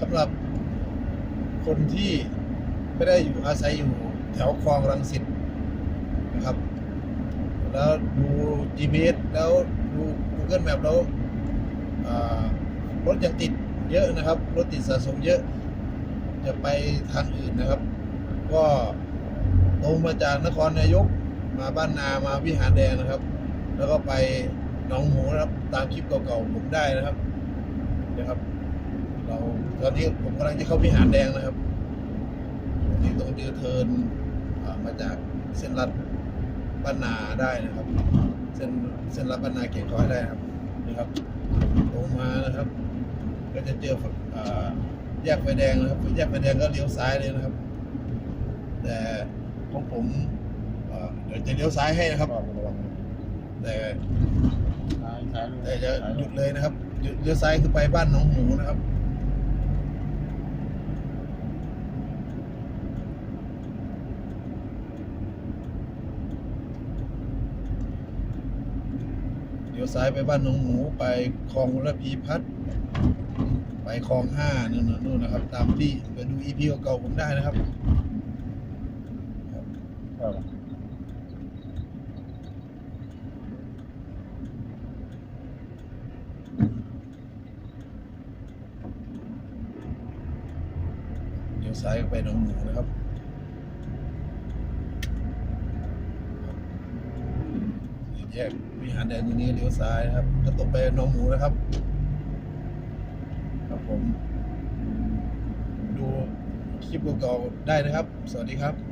สำหรับคนที่ไม่ได้อยู่อาศัยอยู่แถวคลองรังสิตนะครับ แล้วดู GPS แล้วดู Google Map แล้วรถยังติดเยอะนะครับ รถติดสะสมเยอะ จะไปทางอื่นนะครับ ก็ตรงมาจากนครนายกมาบ้านนามาวิหารแดงนะครับ แล้วก็ไปหนองหมูนะครับ ตามคลิปเก่าๆผมได้นะครับนะครับ ตอนนี้ผมกำลังจะเข้าวิหารแดงนะครับที่ตรงยูเทิร์นอ่ามาจากเส้นรัดบ้านนาได้นะครับ เส้นเส้นรัดบ้านนาเก่งคอยได้ครับนะครับตรงมานะครับ ก็จะเจอฝั่งอ่าแยกไฟแดงนะครับแยกไฟแดงก็เลี้ยวซ้ายเลยนะครับ แต่ของผมอ่าเดี๋ยวจะเลี้ยวซ้ายให้นะครับแต่ซ้ายซ้ายแต่จะหยุดเลยนะครับหยุดเลี้ยวซ้ายคือไปบ้านหนองหมูนะครับ ลี้ยวซ้ายไปบ้านหนองหมูไปคลองระพีพัฒน์ไปคลองห้านู่นน่ะนู่นนะครับ ตามที่ไปดูอีพีเก่าๆผมได้นะครับครับเลี้ยวซ้ายไปหนองหมูนะครับ แยกวิหารแดงตรงนี้เลี้ยวซ้ายนะครับจะตรงไปหนองหมูนะครับ ครับผม ดูคลิปเก่าๆได้นะครับ สวัสดีครับ